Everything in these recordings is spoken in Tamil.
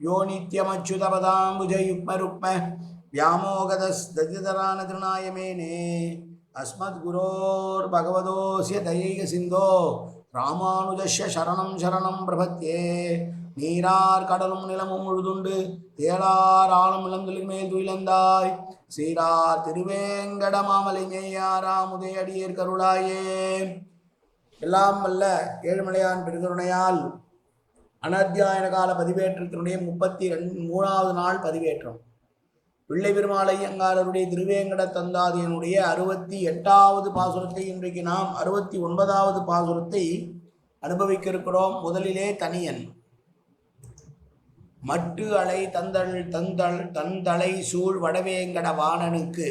யோ நித்யமச்சுதபதாம்புஜயுக்மருக்ம வியாமோகதஸ்ததிதரானதிருநாயமேனே அஸ்மத்குரோர் பகவதோசிய தயைக சிந்தோ ராமானுஜஸ்ய சரணம் சரணம் பிரபத்தியே நீரார் கடலும் நிலமும் முழுதுண்டு தேரார் ஆளும் இளந்தொழில் மேல் துயிலந்தாய் சீரார் திருவேங்கடமாமலை மேயாராமுதே அடியேர் கருளாயே எல்லாம் வல்ல ஏழுமலையான் பெருகருணையால் அனத்தியாயன கால பதிவேற்றத்தினுடைய முப்பத்தி ரெண்டு மூணாவது நாள் பதிவேற்றம். பிள்ளை பெருமாள் ஐயங்காரருடைய திருவேங்கட தந்தாதியனுடைய அறுபத்தி எட்டாவது பாசுரத்தை இன்றைக்கு நாம் அறுபத்தி ஒன்பதாவது பாசுரத்தை அனுபவிக்க இருக்கிறோம் முதலிலே தனியன். மட்டு அலை தந்தள் தந்தள் தந்தளை சூழ் வடவேங்கட வாணனுக்கு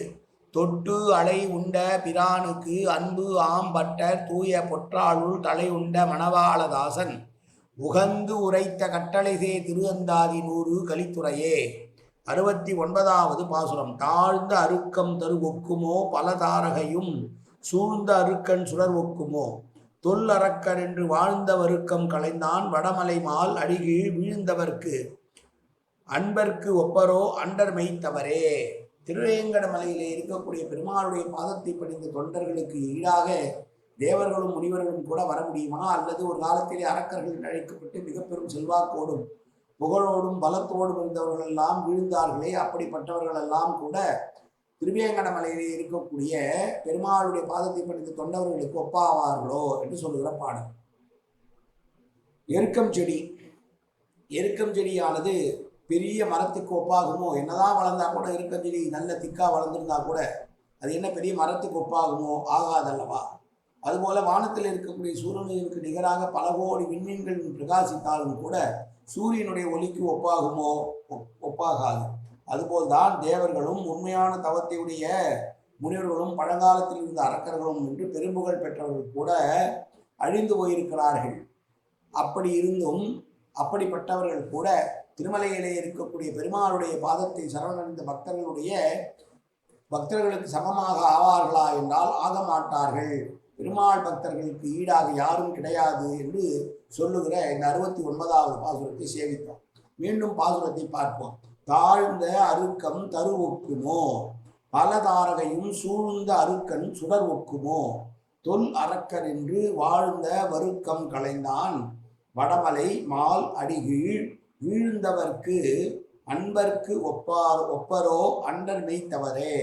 தொட்டு அலை உண்ட பிரானுக்கு அன்பு ஆம்பட்டர் தூய பொற்றாளுள் தலை உண்ட மணவாளதாசன் உகந்து உரைத்த கட்டளைசே திருவந்தாதி நூறு கலித்துறையே. அறுபத்தி ஒன்பதாவது பாசுரம். தாழ்ந்த அருக்கம் தரு ஒக்குமோ பல தாரகையும் சூழ்ந்த அருக்கன் சுடர் ஒக்குமோ? தொல் அரக்கர் என்று வாழ்ந்த வருக்கம் களைந்தான் வடமலை மால் அடிகீழ் வீழ்ந்தவர்க்கு. அன்பர்க்கு ஒப்பரோ அண்டர் மெய்த்தவரே. திருவேங்கட மலையிலே இருக்கக்கூடிய பெருமாளுடைய பாதத்தை படிந்த தொண்டர்களுக்கு ஈடாக தேவர்களும் முனிவர்களும் கூட வர முடியுமா? அல்லது ஒரு காலத்திலே அரக்கர்கள் என்று அழைக்கப்பட்டு மிக பெரும் செல்வாக்கோடும் புகழோடும் பலத்தோடும் இருந்தவர்கள் எல்லாம் விழுந்தார்களே அப்படிப்பட்டவர்கள் எல்லாம் கூட திருவேங்கட மலையிலே இருக்கக்கூடிய பெருமாளுடைய பாதத்தை படித்த தொண்டவர்களுக்கு ஒப்பாவார்களோ என்று சொல்லுகிற பாடல். எருக்கம் செடி. எருக்கம் செடியானது பெரிய மரத்துக்கு ஒப்பாகுமோ? என்னதான் வளர்ந்தா கூட எருக்கம் செடி நல்ல திக்கா வளர்ந்துருந்தா கூட அது என்ன பெரிய மரத்துக்கு ஒப்பாகுமோ? ஆகாதல்லவா? அதுபோல வானத்தில் இருக்கக்கூடிய சூரியனுக்கு நிகராக பல கோடி விண்மீன்கள் பிரகாசித்தாலும் கூட சூரியனுடைய ஒளிக்கு ஒப்பாகுமோ? ஒப்- ஒப்பாகாது. அதுபோல்தான் தேவர்களும் உண்மையான தவத்தையுடைய முனிவர்களும் பழங்காலத்தில் இருந்த அரக்கர்களும் என்று பெரும்புகழ் பெற்றவர்கள் கூட அழிந்து போயிருக்கிறார்கள். அப்படி இருந்தும் அப்படிப்பட்டவர்கள் கூட திருமலையிலே இருக்கக்கூடிய பெருமாளுடைய பாதத்தை சரணடைந்த பக்தர்களுடைய பக்தர்களுக்கு சமமாக ஆவார்களா? என்றால் ஆக மாட்டார்கள். பெருமாள் பக்தர்களுக்கு ஈடாக யாரும் கிடையாது என்று சொல்லுகிற இந்த அறுபத்தி ஒன்பதாவது பாசுரத்தை சேவித்தோம் மீண்டும் பாசுரத்தை பார்ப்போம். தாழ்ந்த அருக்கம் தரு ஒக்குமோ? பல தாரகையும் சூழ்ந்த அருக்கன் சுடர் ஒக்குமோ? தொல் அரக்கர் என்று வாழ்ந்த வருக்கம் களைந்தான். வடமலை மால் அடிகீழ் வீழ்ந்தவர்க்கு அன்பர்க்கு ஒப்பார் ஒப்பரோ அண்டர் மெய்த்தவரே.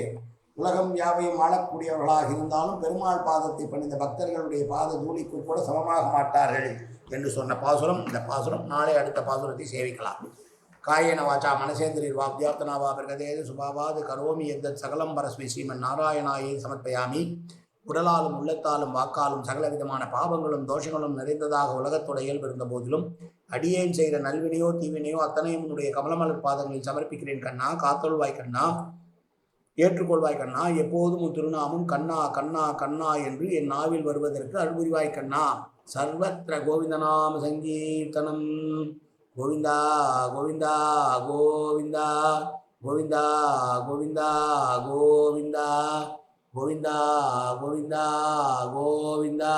உலகம் யாவையும் ஆளக்கூடியவர்களாக இருந்தாலும் பெருமாள் பாதத்தை பணிந்த பக்தர்களுடைய பாத தூளிக்கு கூட சமமாக மாட்டார்கள் என்று சொன்ன பாசுரம். இந்த பாசுரம் நாளை அடுத்த பாசுரத்தை சேவிக்கலாம். காயன வாச்சா மனசேந்திரிர் வா வித்யார்த்தனா வா பிரகதேது சுபாவாது கரோமி எந்த சகலம் பரஸ்மி ஸ்ரீமன் நாராயணாயை சமர்ப்பயாமி. உடலாலும் உள்ளத்தாலும் வாக்காலும் சகல விதமான பாவங்களும் தோஷங்களும் நிறைந்ததாக உலகத்தோட இயல்பு இருந்த போதிலும் அடியேன் செய்த நல்வினையோ தீவினையோ அத்தனையும் உன்னுடைய கமலமலர் பாதங்களில் சமர்ப்பிக்கிறேன் கண்ணா காத்தொள்வாய் கண்ணா. ஏற்றுக்கொள்வாய் கண்ணா. எப்போதும் உன் திருநாமம் கண்ணா கண்ணா கண்ணா என்று என் நாவில் வருவதற்கு அருள்புரிவாய் கண்ணா. சர்வத்திர கோவிந்தநாம சங்கீர்த்தனம். கோவிந்தா கோவிந்தா கோவிந்தா. கோவிந்தா கோவிந்தா கோவிந்தா. கோவிந்தா கோவிந்தா கோவிந்தா.